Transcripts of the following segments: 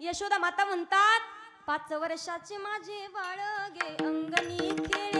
यशोदा माता म्हणतात पाच वर्षाचे माझे बाळगे अंगणी खेळे खेळ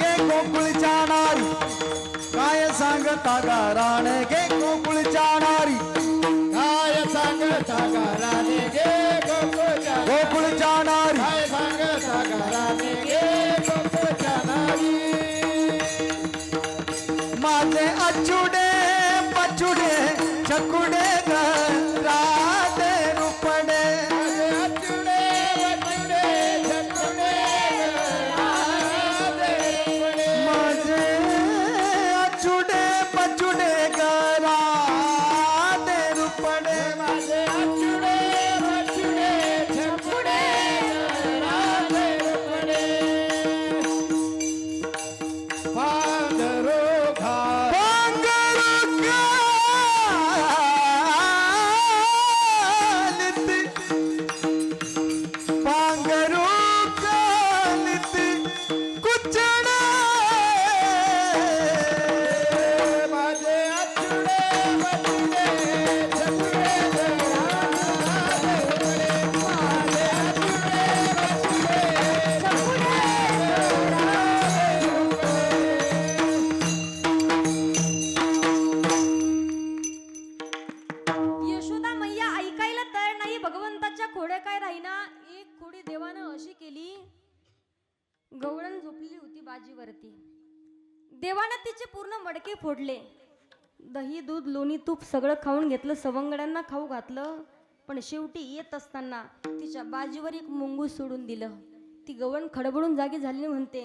गे गोकुळच्या नारी काय सांगता गाराणे गे गोकुळच्या नारी काय सांगता गाराणे गे गोकुळच्या गोकुळच्या नारी काय सांगता गाराणे गे गोकुळच्या नारी माझे अचुडे पचुडे चकुडे पचुडे गवळण झोपलेली होती बाजीवरती. देवानं तिचे पूर्ण मडके फोडले. दही दूध लोणी तूप सगळं खाऊन घेतलं सवंगड्यांना खाऊ घातलं पण शेवटी येत असताना तिच्या बाजीवर एक मुंगूस सोडून दिलं. ती गवण खडबडून जागी झाली म्हणते.